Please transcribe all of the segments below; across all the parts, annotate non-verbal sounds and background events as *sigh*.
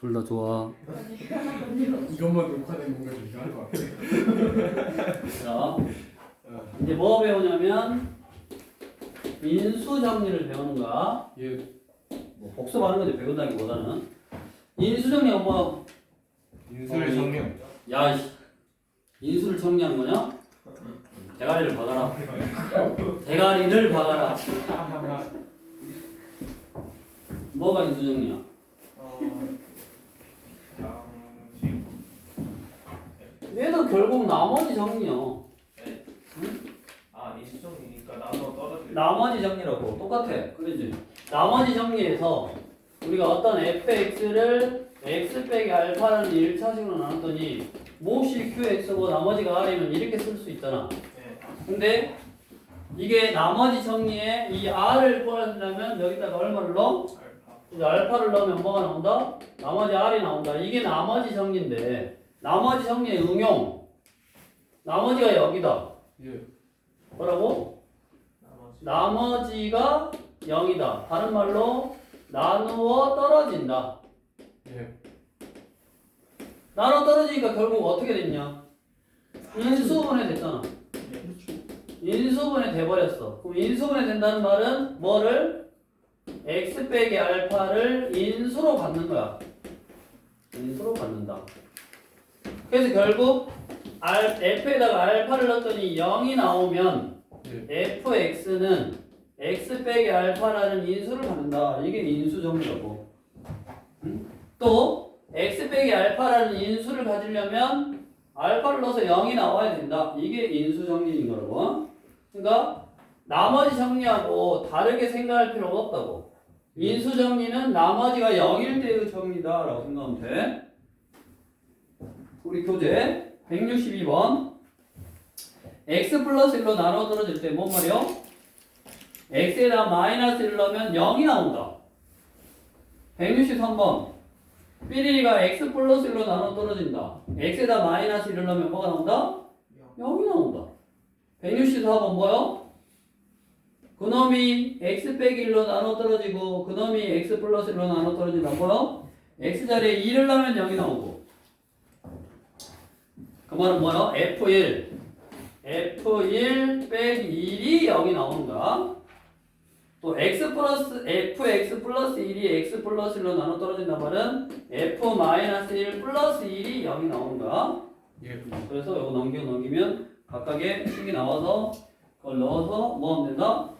둘 다 좋아. 이것만 녹화된 건가 좀 이상할 것 같아. *laughs* 자, 이제 뭐 배우냐면 인수 정리를 배우는 거야. 예. 뭐 복습하는 거지 배운다기보다는 인수 정리가 뭐? 인수의 정령. 야, 씨. 인수를 정리하는 거냐? 대가리를 박아라. 대가리를 박아라. 뭐가 인수 정리야? 얘도 결국 나머지 정리요. 아 인수정이니까 나눠 떨어질 나머지 정리라고 똑같아. 그러지? 나머지 정리에서 우리가 어떤 fx를 x 빼기 알파라는 1차식으로 나눴더니 몫이 qx고 나머지가 r이면 이렇게 쓸 수 있잖아. 네. 근데 이게 나머지 정리에 이 r을 뽑아주려면 여기다가 얼마를 넣어? 알파 이제 알파를 넣으면 뭐가 나온다? 나머지 r이 나온다. 이게 나머지 정리인데 나머지 정리의 응용 나머지가 여기다. 예. 뭐라고? 나머지 나머지가 0이다. 다른 말로 나누어 떨어진다. 예. 나누어 떨어지니까 결국 어떻게 됐냐? 인수분해 됐잖아. 인수분해 돼버렸어. 그럼 인수분해 된다는 말은 뭐를? x 빼기 알파를 인수로 받는 거야. 인수로 받는다. 그래서 결국 알, f에다가 알파를 넣었더니 0이 나오면 예. fx는 x 빼기 알파라는 인수를 받는다. 이게 인수 정리라고. 응? 또 x 빼기 알파라는 인수를 가지려면 알파를 넣어서 0이 나와야 된다. 이게 인수 정리인 거라고. 그러니까 나머지 정리하고 다르게 생각할 필요가 없다고. 인수 정리는 나머지가 0일 때의 정리다라고 생각하면 돼. 우리 교재 162번. x 플러스 1로 나눠 떨어질 때 뭔 말이요? x에다 마이너스 1 넣으면 0이 나온다. 163번. 삐리가 x 플러스 1로 나눠 떨어진다. x에다 마이너스 1을 넣으면 뭐가 나온다? 0이 나온다. 164번 뭐요? 그놈이 x 빼기 1로 나눠 떨어지고 그놈이 x 플러스 1로 나눠 떨어진다. 뭐요? x 자리에 2를 넣으면 0이 나오고 그 말은 뭐요? f1 f1 빼기 1이 0이 나오는 거야. 또 x 플러스 fx 플러스 1이 x 플러스 1로 나눠 떨어진다 말은 f 마이너스 1 플러스 1이 0이 나오는 거야. 예. 그래서 이거 넘겨 넘기면 각각의 식이 나와서 그걸 넣어서 뭐 하면 된다?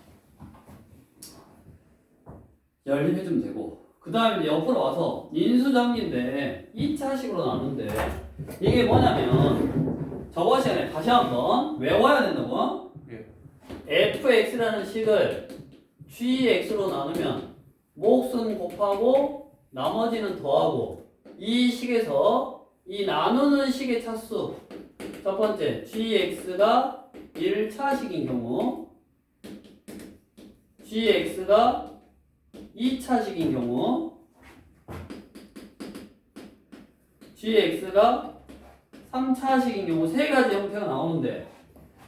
열림해주면 되고 그 다음에 옆으로 와서 인수정리인데 2차식으로 나누는데 이게 뭐냐면 저번 시간에 다시 한번 외워야 된다고 예. fx라는 식을 gx로 나누면 몫은 곱하고 나머지는 더하고 이 식에서 이 나누는 식의 차수 첫 번째 gx가 1차식인 경우 gx가 2차식인 경우 gx가 3차식인 경우 세 가지 형태가 나오는데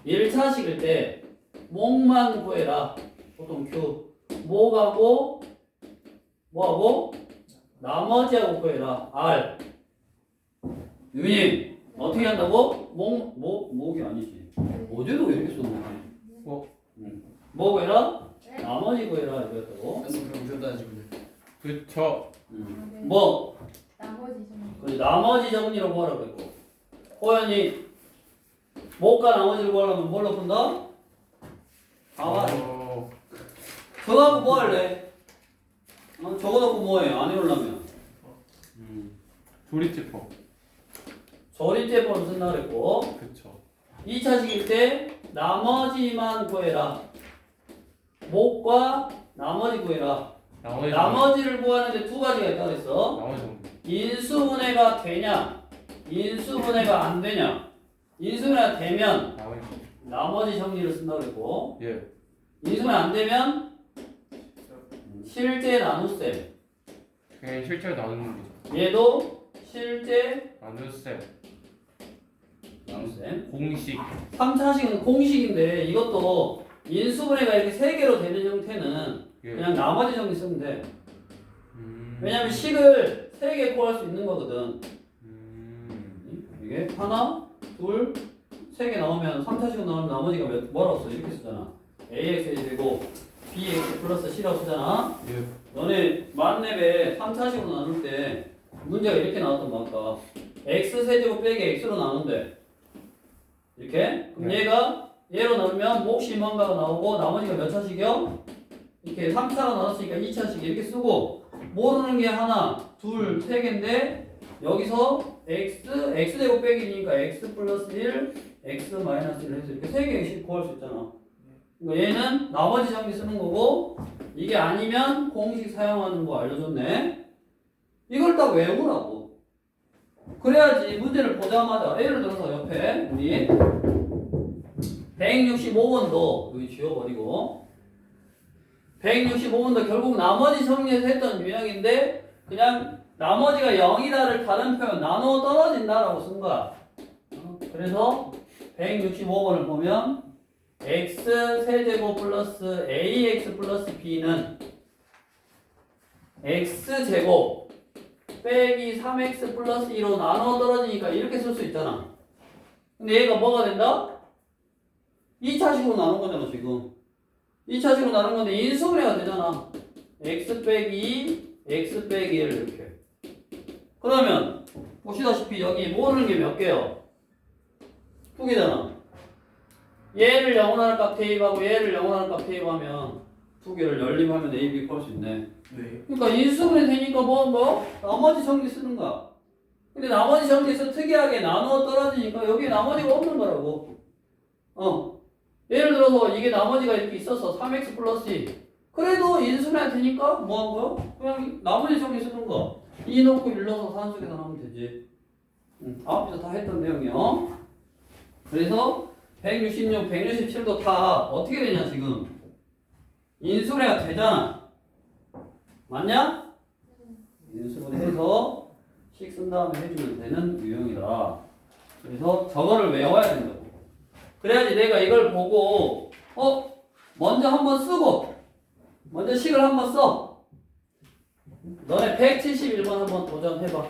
1차식일 때 목만 구해라 보통 q 목하고 뭐하고 나머지하고 구해라 r 유님 어떻게 한다고? 목, 목, 목이 아니지 어제도 왜 이렇게 거야? 뭐? 응. 뭐 구해라? 나머지 구해라 이거였다고 그럼 오셨다 지금. 그쵸 응. 뭐 나머지 정리로 구하라고 했고 호연이 목과 나머지를 구하려면 뭘로 푼다? 아 어. 저거 하고 뭐 할래? 어, 저거 놓고 뭐해? 안 해오려면 음. 조리제법. 조립제법을 쓴다 그랬고 그쵸. 2차식일 때 나머지만 구해라 목과 나머지 구해라 나머지. 나머지를 구하는데 두 가지가 있다 그랬어 나머지. 인수분해가 되냐 인수분해가 안 되냐 인수분해가 되면 나머지. 정리를 쓴다 그랬고 예. 인수분해 안 되면 실제 나눗셈 그냥 실제로 나누는 거죠. 얘도 실제 나눗셈. 나눗셈 공식. 3차식은 공식인데 이것도 인수분해가 이렇게 세 개로 되는 형태는 예. 그냥 나머지 정리 쓰면 돼 음. 왜냐면 식을 세 개 구할 수 있는 거거든. 음. 이게 하나, 둘, 세 개 나오면 3차식으로 나오면 나머지가 몇, 뭐라고 써? 이렇게 쓰잖아. ax 되고 bx 플러스 c라고 쓰잖아. 예. 너네 만렙에 3차식으로 나눌 때 문제가 이렇게 나왔던 거 아까 x 세제곱 빼기 x로 나눈대. 이렇게? 그럼 네. 얘가 얘로 나누면 몫이 뭔가가 나오고 나머지가 몇 차식이요? 이렇게 3차로 나눴으니까 2차식 이렇게 쓰고 모르는 게 하나, 둘, 세 개인데 여기서 x, x제곱 빼기니까 x 플러스 1, x 마이너스 1 해서 이렇게 세 개씩 구할 수 있잖아. 그러니까 얘는 나머지 정리 쓰는 거고 이게 아니면 공식 사용하는 거 알려줬네. 이걸 딱 외우라고. 그래야지 문제를 보자마자 예를 들어서 옆에 우리 165번도 여기 지워버리고 165번도 결국 나머지 정리해서 했던 유형인데 그냥 나머지가 0이다를 다른 표현 나누어 떨어진다라고 쓴 거야. 어? 그래서 165번을 보면 x 세제곱 플러스 ax 플러스 b는 x제곱 빼기 3x 플러스 2로 나눠 떨어지니까 이렇게 쓸 수 있잖아. 근데 얘가 뭐가 된다? 2차식으로 나눈 거잖아, 지금. 2차식으로 나눈 건데 인수분해가 되잖아. x 빼기 2, x 빼기 1 이렇게. 그러면 보시다시피 여기 모르는 게 몇 개요? 두 개잖아. 얘를 영원하는 값 대입하고 얘를 영원하는 값 대입하면 두 개를 연립하면 A, B 구할 수 있네. 네. 그러니까 인수분해 되니까 뭐, 뭐? 나머지 정리 쓰는 거야. 근데 나머지 정리에서 특이하게 나누어 떨어지니까 여기 나머지가 없는 거라고. 어. 예를 들어서 이게 나머지가 이렇게 있었어. 3x 플러스 2. 그래도 인수분해 되니까 뭐한 거야? 그냥 나머지 정리 쓰는 거. 2 넣고 1 넣어서 산수 계산하면 되지. 응. 앞에서 다 했던 내용이요. 그래서 166, 167도 다 어떻게 되냐 지금 인수분해가 되잖아 맞냐? 인수분해 해서 식 쓴 다음에 해주면 되는 유형이다 그래서 저거를 외워야 된다고 그래야지 내가 이걸 보고 어? 먼저 한번 쓰고 먼저 식을 한번 써 너네 171번 한번 도전해봐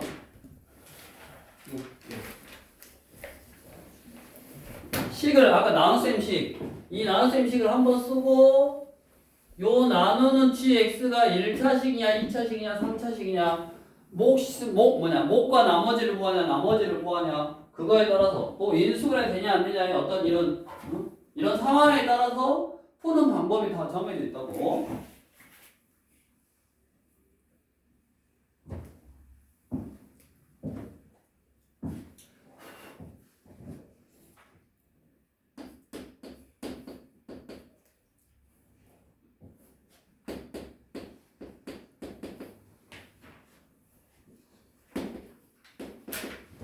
식을 아까 나눗셈 식. 이 나눗셈 식을 한번 쓰고 요 나누는 gx가 1차식이냐 2차식이냐 3차식이냐 목, 목 뭐냐 목과 나머지를 구하냐 나머지를 구하냐 그거에 따라서 또 인수분해 되냐 안 되냐의 어떤 이런 응? 이런 상황에 따라서 푸는 방법이 다 정해져 있다고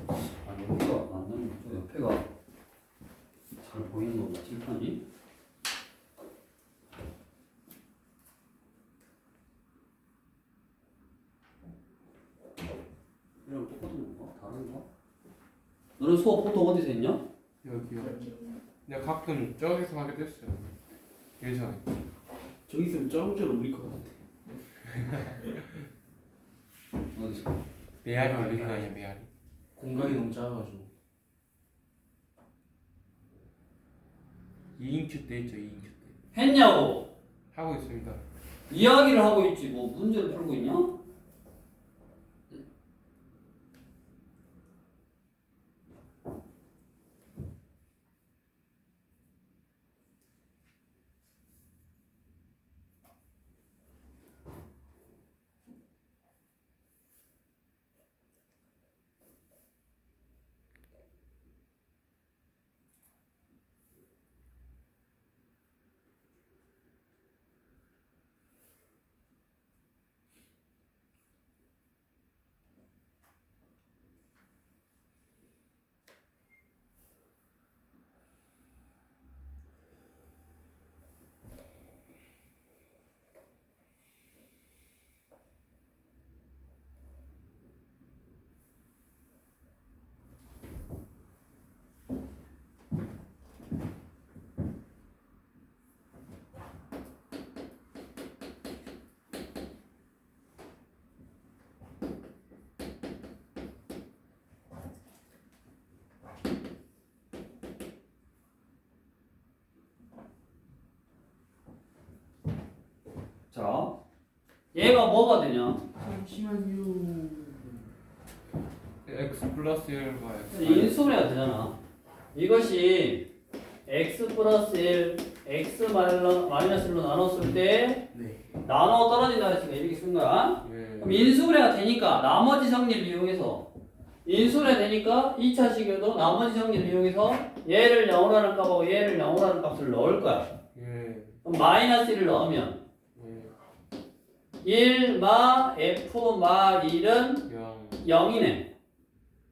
아 여기가 맞는 저 옆에가 잘 보이는 건가 칠판이? 이랑 똑같은 건가? 다른가? 너는 수업 보통 어디서 했냐? 여기요. 내가 가끔 저기서 하게 됐어요. 예전에. 저기 있으면 짱구처럼 우리 것 같아. *laughs* 어디서? 메아리 올리는 거 아니야 메아리. 공간이 너무 작아가지고. 2인큐 때 있죠 2인큐 때. 했냐고 하고 있습니다. 이야기를 하고 있지 뭐 문제를 풀고 있냐? 자, 얘가 뭐가 되냐? 잠시만요. x 플러스 1과 인수분해가 되잖아. 이것이 x 플러스 1, x 마이너스 1로 나눴을 때 네. 나눠 떨어진다 했으니까 이렇게 쓴 거야. 예. 그럼 인수분해가 되니까 나머지 정리를 이용해서 인수분해 되니까 2차 식에도 나머지 정리를 이용해서 얘를 0으로 하는 값하고 얘를 0으로 하는 값을 넣을 거야. 예. 그럼 마이너스 1을 넣으면 예. 1마 f 마 1은 0 0이네.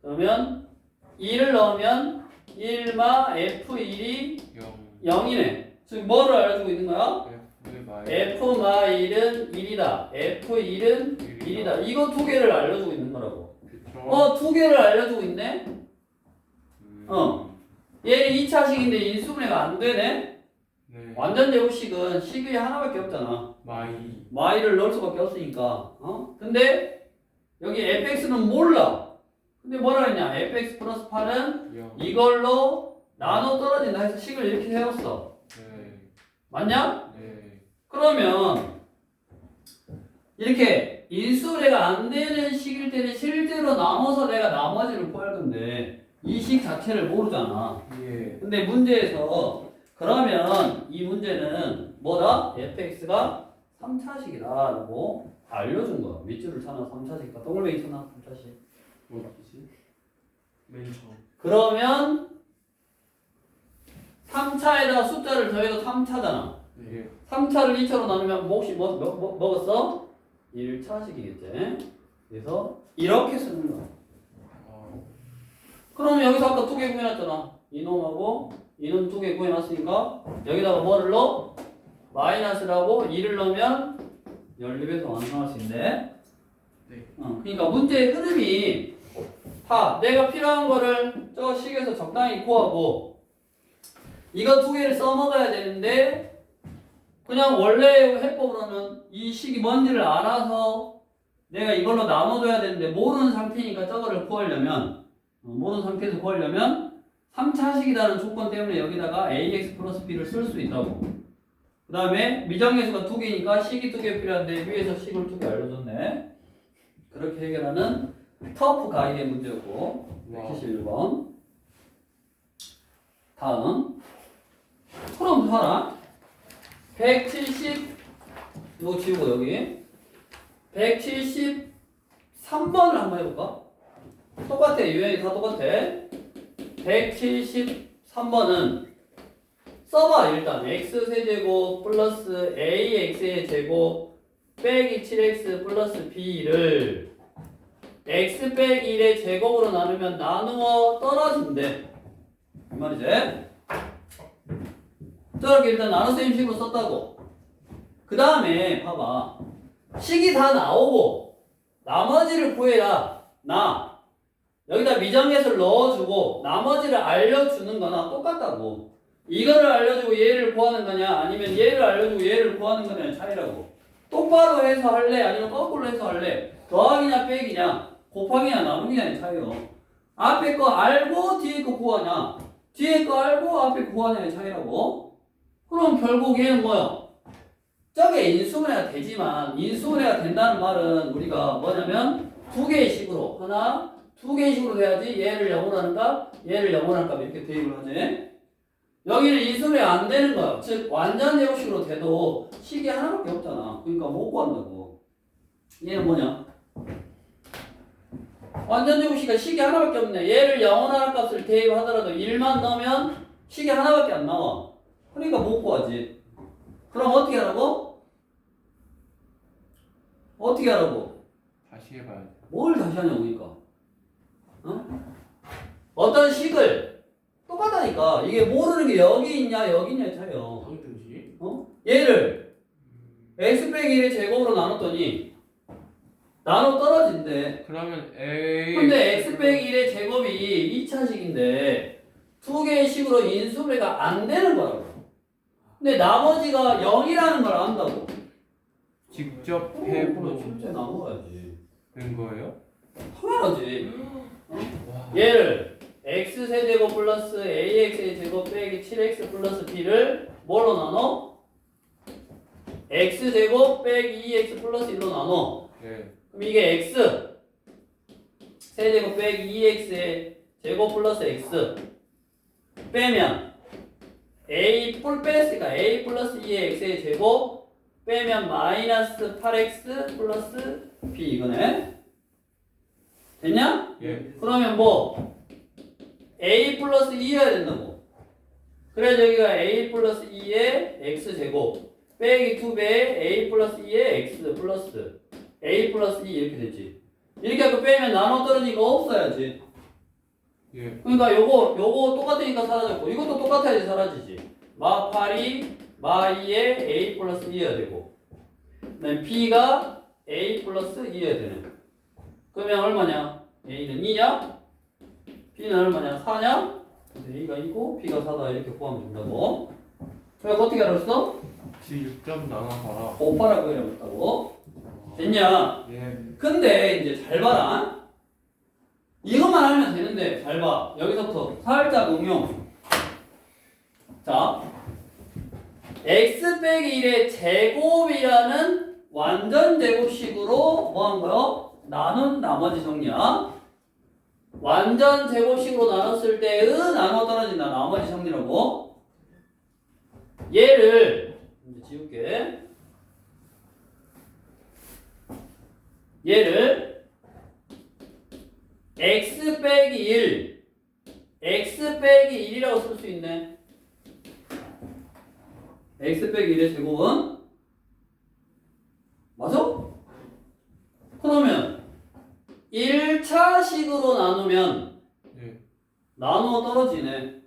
그러면 2를 넣으면 1마 f1이 0 0이네. 즉 뭐를 알려주고 있는 거야? f f마 1은 1이다. f1은 1이다. 이거 두 개를 알려주고 있는 거라고. 어, 두 개를 알려주고 있네? 음. 어. 얘는 2차식인데 인수분해가 안 되네? 네 완전 제곱식은 식이 하나밖에 없잖아. 마이 y를 넣을 수밖에 없으니까. 어? 근데 여기 fx는 몰라. 근데 뭐라 했냐? fx 플러스 8은 0 이걸로 나눠 떨어진다 해서 식을 이렇게 세웠어. 네. 맞냐? 네. 그러면 이렇게 인수분해가 안 되는 식일 때는 실제로 나눠서 내가 나머지를 구할 건데 이 식 자체를 모르잖아. 예. 근데 문제에서 그러면 이 문제는 뭐다? fx가 3차식이다 라고 알려준 거야. 밑줄을 쳐놔 3차식이다. 동글뱅이 쳐놔 3차식. 뭐지? 맨 처음 그러면 3차에다 숫자를 더해도 3차잖아. 예. 3차를 2차로 나누면 뭐 혹시 뭐, 뭐, 뭐 먹었어? 1차식이겠지. 그래서 이렇게 쓰는 거야. 아, 그러면 여기서 아까 두개 구해놨잖아. 이놈하고 이놈 두 개 구해놨으니까 여기다가 뭐를 넣어? 마이너스라고 2를 넣으면 연립해서 완성할 수 있네. 네. 어, 그러니까 문제의 흐름이 다 내가 필요한 거를 저 식에서 적당히 구하고 이거 두 개를 써먹어야 되는데 그냥 원래 해법으로는 이 식이 뭔지를 알아서 내가 이걸로 나눠줘야 되는데 모르는 상태니까 저거를 구하려면 어, 모르는 상태에서 구하려면 3차식이라는 조건 때문에 여기다가 ax 플러스 b를 쓸 수 있다고. 그 다음에 미정계수가 두 개니까 식이 두개 필요한데 위에서 식을 두개 알려줬네. 그렇게 해결하는 터프 가이드의 문제였고 와. 171번. 다음. 그럼 봐라. 170 이거 지우고 여기. 173번을 한번 해볼까? 똑같아. 유형이 다 똑같아 173번은 써봐 일단 x세제곱 플러스 ax의 제곱 빼기 7x 플러스 b를 x 빼기 1의 제곱으로 나누면 나누어 떨어진대. 이 말이지? 저렇게 일단 나눠서 식으로 썼다고. 그 다음에 봐봐. 식이 다 나오고 나머지를 구해라 나 여기다 미정예수를 넣어주고 나머지를 알려주는 거나 똑같다고. 이거를 알려주고 얘를 구하는 거냐 아니면 얘를 알려주고 얘를 구하는 거냐 차이라고. 똑바로 해서 할래 아니면 거꾸로 해서 할래. 더하기냐 빼기냐 곱하기냐 나누기냐의 차이요. 앞에 거 알고 뒤에 거 구하냐 뒤에 거 알고 앞에 구하냐의 차이라고. 그럼 결국 얘는 뭐야 저게 인수분해가 되지만 인수분해가 된다는 말은 우리가 뭐냐면 두 개의 식으로 하나 두 개의 식으로 돼야지. 얘를 0으로 하는가 얘를 0으로 할까 이렇게 대입을 하지 여기는 인수분해 안 되는 거야 즉 완전 제곱식으로 돼도 식이 하나밖에 없잖아. 그러니까 못 구한다고. 얘는 뭐냐? 완전 제곱식이 식이 하나밖에 없네. 얘를 0으로 하는 값을 대입하더라도 1만 넣으면 식이 하나밖에 안 나와. 그러니까 못 구하지. 그럼 어떻게 하라고? 어떻게 하라고? 다시 해봐야 돼. 뭘 다시 하냐고 그러니까 어? 어떤 식을 똑같다니까 이게 모르는 게 여기 있냐 여기 있냐 차이요 방등식. 어? 얘를 x 빼기 1의 제곱으로 나눴더니 나눠 떨어진대 그러면 A 근데 x 빼기 1의 제곱이 2차식인데 두 개의 식으로 인수분해가 안 되는 거라고 근데 나머지가 0이라는 걸 안다고 직접 그럼 해보는 실제 나눠야지 거예요? 당연하지 와. 얘를 x 세제곱 플러스 ax의 제곱 빼기 7x 플러스 b를 뭘로 나눠? x제곱 빼기 2x 플러스 1로 나눠. 네. 그럼 이게 x 세제곱 빼기 2x의 제곱 플러스 x 빼면 a 뿔 뺐으니까 a 플러스 2의 x의 제곱 빼면 마이너스 8x 플러스 b 이거네 됐냐? 예. 그러면 뭐 a 플러스 2여야 된다고 그래 저기가 a 플러스 2의 x제곱. 빼기 2배의 a 플러스 2의 x 플러스 a 플러스 2 이렇게 되지. 이렇게 하고 빼면 나눠 떨어지니까 없어야지. 예. 그러니까 요거 요거 똑같으니까 사라졌고 이것도 똑같아야지 사라지지. 마 8이 마 2에 a 플러스 2여야 되고. 그다음에 b가 a 플러스 2여야 되네 그러면 얼마냐 a는 2냐 b는 얼마냐 4냐 그래서 a가 2고 b가 4다 이렇게 구하면 된다고 그래서 어떻게 알았어? 지 6점 나눠봐라. 곱하라고 해놨다고 됐냐 예. 근데 이제 잘 봐라. 이것만 하면 되는데 잘 봐. 여기서부터 살짝 응용. 자, x 빼기 1의 제곱이라는 완전 제곱식으로 뭐 한 거요? 나눈 나머지 정리야. 완전 제곱식으로 나눴을 때의 나눠 떨어진다. 나머지 정리라고. 얘를 이제 지울게. 얘를 x 빼기 1 x 빼기 1이라고 쓸 수 있네 x 빼기 1의 제곱은 맞아? 그러면 1차식으로 나누면 네. 나누어 떨어지네.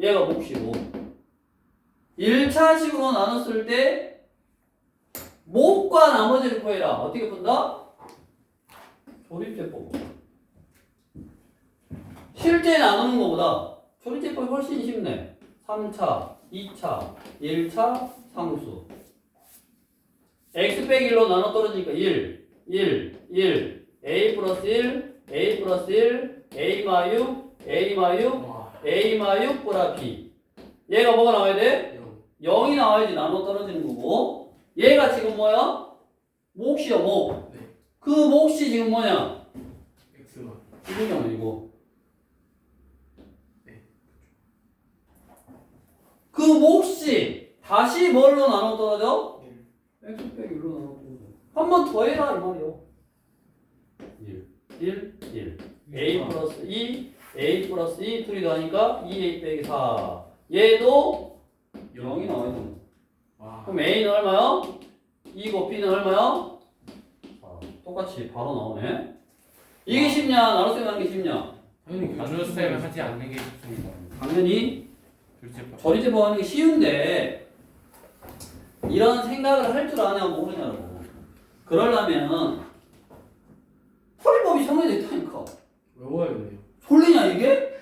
얘가 몫이고. 1차식으로 나눴을 때 몫과 나머지를 구해라. 어떻게 푼다? 조립제법. 실제 나누는 것보다 조립제법이 훨씬 쉽네. 3차, 2차, 1차 상수. x 빼기 1로 나눠 떨어지니까 1, 1, 1 a 플러스 1, a 플러스 1 a 마유, a 마유, 와. a 마유 보라 b 얘가 뭐가 나와야 돼? 영. 0이 나와야지 나눠 떨어지는 거고 얘가 지금 뭐야? 몫이야 몫. 네. 그 몫이 지금 뭐냐? X만. 이분이 아니고 네. 그 몫이 다시 뭘로 나눠 떨어져? 일. x 빼기 1로 나눠 떨어져 한 번 더 해라 이 말이요 1, 1, 1 a 플러스 2 a 플러스 2 둘이 더하니까 2a 빼기 4 얘도 0이 나와야 돼 와. 그럼 A는 얼마요? 2고 B는 얼마요? 아, 똑같이 바로 나오네. 이게 쉽냐? 나눗셈 하는 게 쉽냐? 당연히 나눗셈을 하지 않는 게 좋습니다. 당연히. 조리제법 하는 게 쉬운데 이런 생각을 할 줄 아냐 모르냐고. 그러려면 풀이법이 정해져 있다니까. 외워야 돼요. 졸리냐 이게?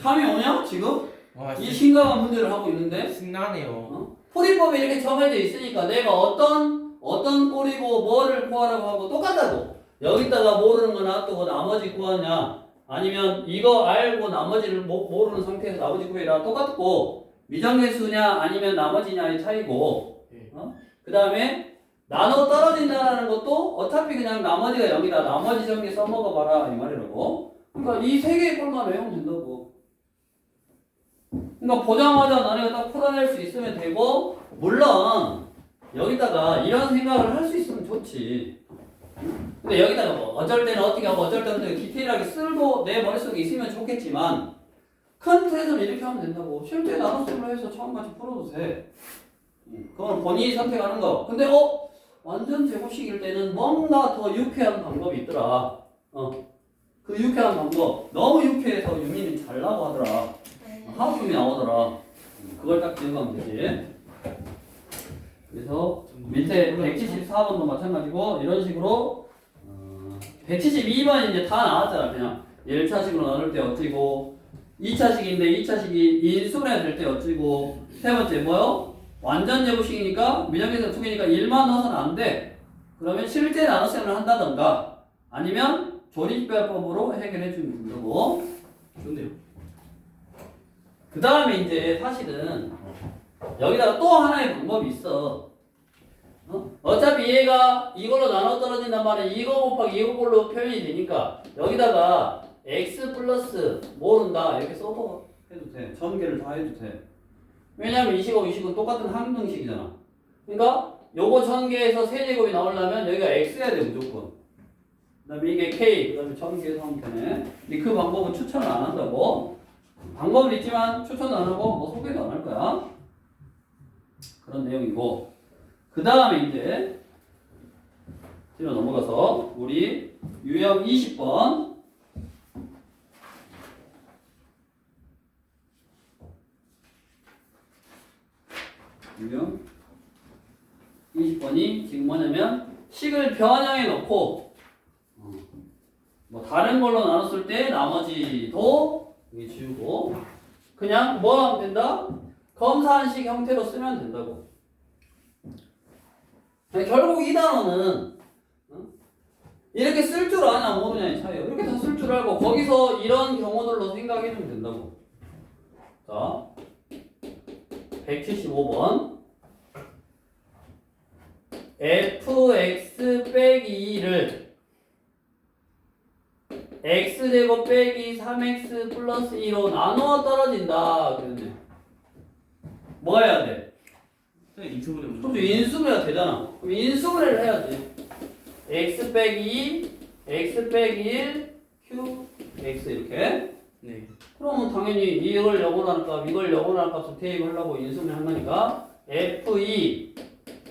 잠이 오냐 지금? 와, 이 신- 심각한 문제를 하고 있는데 신나네요. 어? 풀이법이 이렇게 정해져 있으니까 내가 어떤 어떤 꼴이고 뭐를 구하라고 하고 똑같다고 여기다가 모르는 거 놔두고 나머지 구하냐 아니면 이거 알고 나머지를 모, 모르는 상태에서 나머지 구해라 똑같고 미정계수냐 아니면 나머지냐의 차이고 예. 어? 그 다음에 나눠 떨어진다라는 것도 어차피 그냥 나머지가 0이다. 나머지 정리 써먹어봐라. 이 말이라고. 그러니까 이 세 개의 꼴만 외우면 된다고. 그러니까 보자마자 너네가 딱 풀어낼 수 있으면 되고 물론 여기다가 이런 생각을 할 수 있으면 좋지. 근데 여기다가 뭐 어쩔 때는 어떻게 하고 어쩔 때는 디테일하게 쓸고 내 머릿속에 있으면 좋겠지만 큰 틀에서는 이렇게 하면 된다고. 실제 나눗셈으로 해서 처음같이 풀어도 돼. 음, 그건 본인이 선택하는 거. 근데 어? 완전 제곱식일 때는 뭔가 더 유쾌한 방법이 있더라 어. 그 유쾌한 방법 너무 유쾌해서 유민이 잘나고 하더라 하품이 나오더라. 음, 그걸 딱 기억하면 되지. 그래서 밑에 174번도 마찬가지고 이런 식으로 어, 172번이 이제 다 나왔잖아. 그냥 1차식으로 나눌 때 어찌고 2차식인데 2차식이 인수분해 될때 어찌고 세 번째 뭐요? 완전 제곱식이니까 미정계산 두 개니까 1만 넣어서는 안 돼. 그러면 실제 나눗셈을 한다던가 아니면 조립배법으로 해결해 주면 된다고. 좋네요. 그 다음에 이제 사실은 여기다가 또 하나의 방법이 있어. 어차피 얘가 이걸로 나눠 떨어진단 말이야. 이거 곱하기 이거꼴로 표현이 되니까 여기다가 x 플러스 모른다 이렇게 써도 해도 돼. 전 개를 다 해도 돼. 왜냐면 이식하고 이식은 똑같은 항등식이잖아. 그러니까 요거 전개해서 세제곱이 나오려면 여기가 x여야 돼 무조건. 그다음에 이게 k 그다음에 전개해서 하면 되네. 그 방법은 추천을 안 한다고. 방법은 있지만 추천도 안 하고 뭐 소개도 안 할 거야. 그런 내용이고. 그 다음에 이제 뒤로 넘어가서 우리 유형 20번 유형 20번이 지금 뭐냐면 식을 변형해 놓고 어, 뭐 다른 걸로 나눴을 때 나머지도 지우고 그냥 뭐 하면 된다? 검사한식 형태로 쓰면 된다고 결국 이 단어는 어? 이렇게 쓸 줄 아냐 모르냐의 차이예요. 이렇게 다 쓸 줄 알고 거기서 이런 경우들로 생각해주면 된다고. 자, 175번 fx 빼기 2를 x제곱 빼기 3x 플러스 2로 나누어 떨어진다. 그랬네. 뭐 해야 돼? 인수분해 그럼 인수분해가 되잖아. 그럼 인수분해를 해야지. x 빼기 2, x 빼기 1, q, x 이렇게. 네. 그러면 당연히 이걸 0으로 하는 값, 이걸 0으로 하는 값을 대입을 하려고 인수분해 한다니까 f2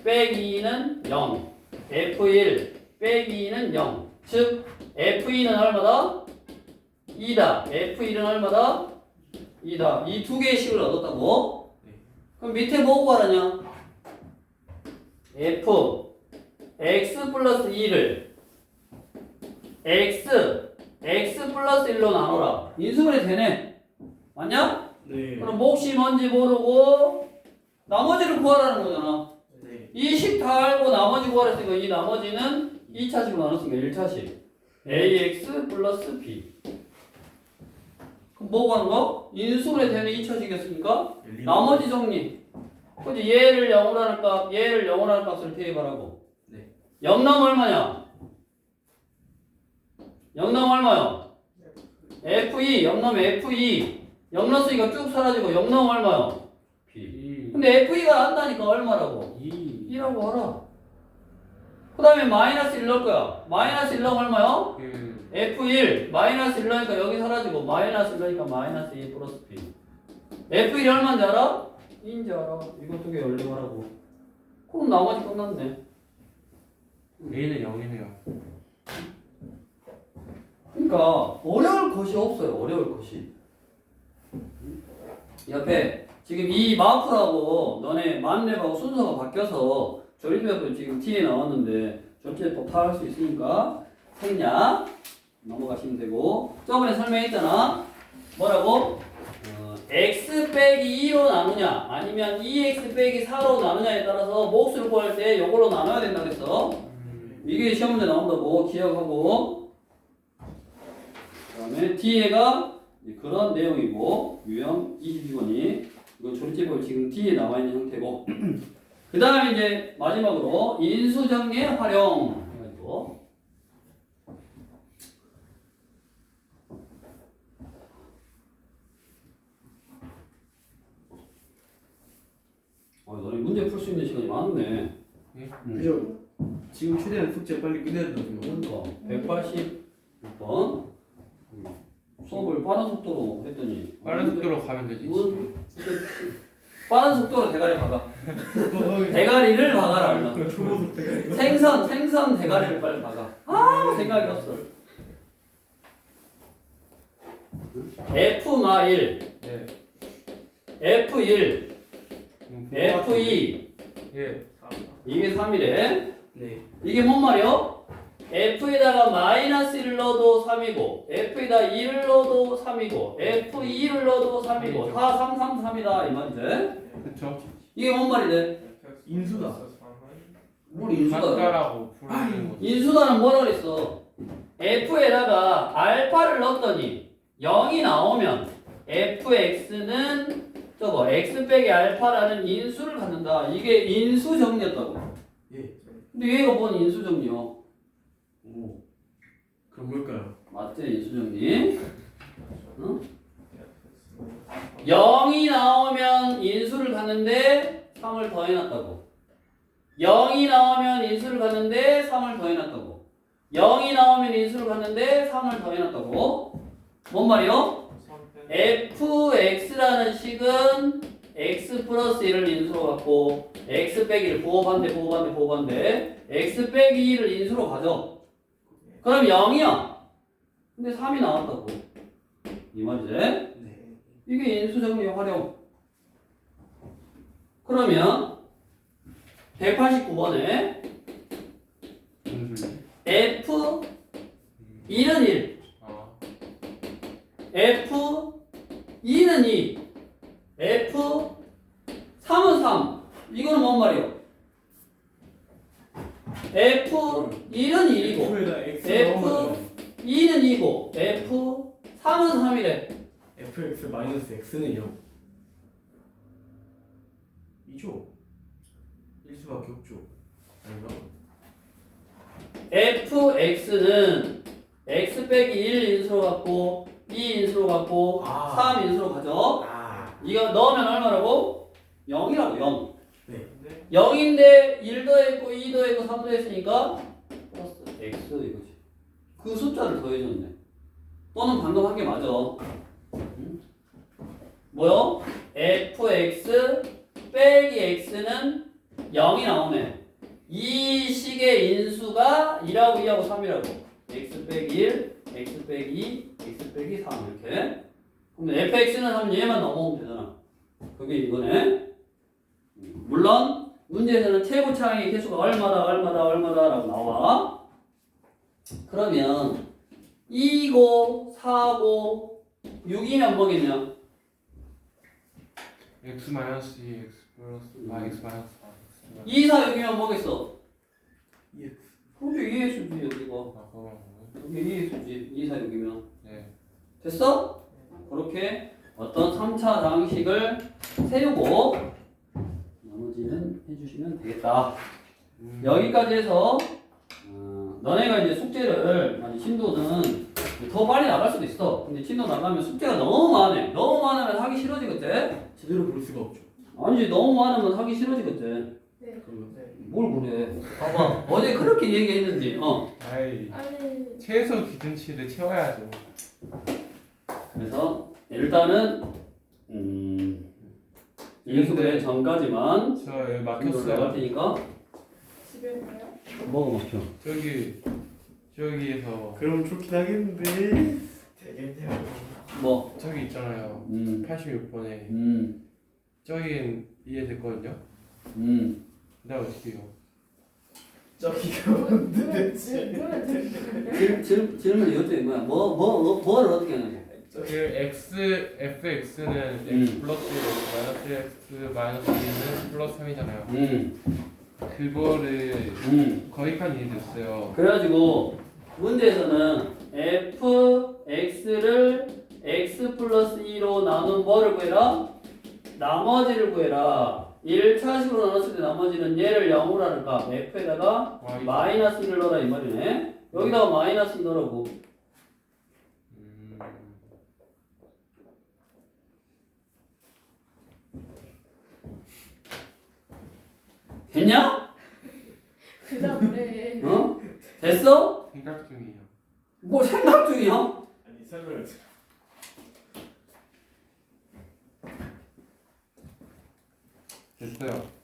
빼기 2는 0, f1 빼기 2는 0. 즉 f2는 얼마다? 2다. f1은 얼마다? 2다. 이 두 개의 식을 얻었다고? 네. 그럼 밑에 뭐 구하라냐? f x 플러스 2를 x x 플러스 1로 나눠라. 인수분해 되네. 맞냐? 네. 그럼 몫이 뭔지 모르고 나머지를 구하라는 거잖아. 네. 이 식 다 알고 나머지 구하랬으니까 이 나머지는 2차식으로 나눴으니까 1차식. ax 플러스 b. 그럼 뭐 구하는 거? 인수분해 되는 2차식이었으니까 나머지 정리. 그지 얘를 0으로 하는 값, 얘를 0으로 하는 값을 대입하라고. 네. 0 나면 얼마냐? 0 나면 얼마요? F2, 0 나면 F2. 0 넣었으니까 쭉 사라지고 0 나면 얼마요? B. 근데 F2가 안다니까 얼마라고? 2. 2라고 하라. 그 다음에 마이너스 1 넣을 거야. 마이너스 1 넣으면 얼마요? 그 F1 마이너스 1 넣으니까 여기 사라지고 마이너스 1 넣으니까 마이너스 2 플러스 B F1이 얼마인지 알아? 2인지 알아 이거 두 개 열리고라고 그럼 나머지 끝났네 A는 0이네요. 그러니까 어려울 것이 없어요. 어려울 것이. 옆에 지금 이 마프라고 너네 만렙하고 순서가 바뀌어서 조립해도 지금 T에 나왔는데 조립법 다할수 있으니까 생략 넘어가시면 되고. 저번에 설명했잖아. 뭐라고? 어, x 빼기 2로 나누냐? 아니면 2x 빼기 4로 나누냐에 따라서 몫을 구할 때 이걸로 나눠야 된다 그랬어. 이게 시험 문제 나온다고 기억하고. 그 다음에 뒤에가 그런 내용이고 유형 22번이 이건 조립제법 지금 뒤에 나와 있는 형태고 *clears throat* 그 다음에 이제 마지막으로 인수정리의 활용 해가지고 아, 너네 문제 풀 수 있는 시간이 많네. 응. 그죠? 지금 최대한 숙제 빨리 끝내야 된다고 그러니까 186번 수업을 빠른 속도로 했더니 빠른 속도로 가면 되지. 문 빠른 속도로 대가리 박아. *laughs* 대가리를 박아라 얼른 때가 생선 생선 대가리를 빨리 박아. 아! 생각이 없어. F마 1 네. F1 음, F2 예. 이게 3이래 네. 이게 뭔 말이요? F에다가 마이너스 1을 넣어도 3이고 F에다 2를 넣어도 3이고 F2를 넣어도 3이고 다 3, 3, 3이다 이 말이지 그쵸. 이게 뭔 말이래? 인수다. 뭘 인수다 부르는 거죠. 인수다는 뭐라 그랬어? F에다가 알파를 넣었더니 0이 나오면 fx는 저거 x 빼기 알파라는 인수를 갖는다 이게 인수 정리였다고 예. 근데 얘가 뭔 인수 정리야? 오. 그럼 뭘까요? 맞지 인수정리? 응? 0이 나오면 인수를 갖는데 3을 더해놨다고 0이 나오면 인수를 갖는데 3을 더해놨다고 0이 나오면 인수를 갖는데 3을 더해놨다고 뭔 말이요? fx라는 식은 x 플러스 1을 인수로 갖고 x 빼기 1 보호반대 보호반대 보호반대 x 빼기 1을 인수로 가져 그럼 0이야 근데 3이 나왔다고 이 말이지? 네. 이게 인수정리 활용 그러면 189번에 인수. f 1은 1 아. F 2는 2 F 3은 3 이거는 뭔 말이에요? F 1은 1이고 F에다 X F 넣으면 2는 2고 F 3은 3이래 FX 마이너스 X는 0. 2죠. 1수밖에 없죠. 아닌가? FX는 X 빼기 1 인수로 갖고 2 인수로 갖고 아. 3 인수로 가져 아. 이거 넣으면 얼마라고? 0이라고 0 네. 0인데 1 더했고 2 더했고 3 더했으니까 플러스 x 이거지. 그 숫자를 더해줬네. 또는 방금 한 게 맞아. 응? 뭐요? fx 빼기 x는 0이 나오네. 이 식의 인수가 2하고 2하고 3이라고. x 빼기 1, x 빼기 2, x 빼기 3 이렇게. 그럼 fx는 하면 얘만 넘어오면 되잖아. 그게 이거네. 물론 문제에서는 최고 차항의 개수가 얼마다 얼마다 얼마다 라고 나와. 그러면 2고 4고 6이면 뭐겠냐? x 마이너스 2 x 플러스 아 x 마이너스 4 x 2, 4, 6이면 뭐겠어? EX. 그게 2의 수지 여기가. 아 그런 거요? 그게 2의 수지 2, 4, 6이면. 네. 됐어? 그렇게 어떤 3차 방식을 세우고 나머지는 해주시면 되겠다. 음. 여기까지 해서 어, 너네가 이제 숙제를 아니 진도는 더 빨리 나갈 수도 있어. 근데 진도 나가면 숙제가 너무 많아. 너무 많으면 하기 싫어지겠지? 제대로 볼 수가 없죠. 아니지 너무 많으면 하기 싫어지겠지? 그러면 뭘 그래? 봐봐 어제 그렇게 얘기했는데 어. 아이 아니 최소 기준치를 채워야죠. 그래서 일단은 음 인수분해 전까지만 저 여기 나갈 막혔어요. 테니까 집에 가요? 뭐가 막혀? 저기 저기에서 그럼 좋긴 하겠는데. 되겠네요. 뭐? 저기 있잖아요. 음, 86번에 음, 저긴 이해됐거든요. 음. 근데 어떻게 해요? 저기가 뭔데? 그러면 되는데 질, 질, 질문 이것도 뭐야? 뭐, 뭐, 뭐, 뭐를 어떻게 하냐? 그 x fx는 x 음. 플러스 1 마이너스 x 마이너스 2는 플러스 3이잖아요. 음, 그거를 음. 거기까지 이해됐어요. 그래가지고 문제에서는 f x를 x 플러스 2로 나눈 뭐를 구해라? 나머지를 구해라. 1차식으로 나눴을 때 나머지는 얘를 0으로 하니까 f에다가 와, 이거- 마이너스 1을 넣어라 이 말이네. 여기다가 마이너스 2 넣으라고. 됐냐? 그다음에 어? 됐어? 생각 중이에요. 뭐 생각 중이야? 아니 설명을. 됐어요.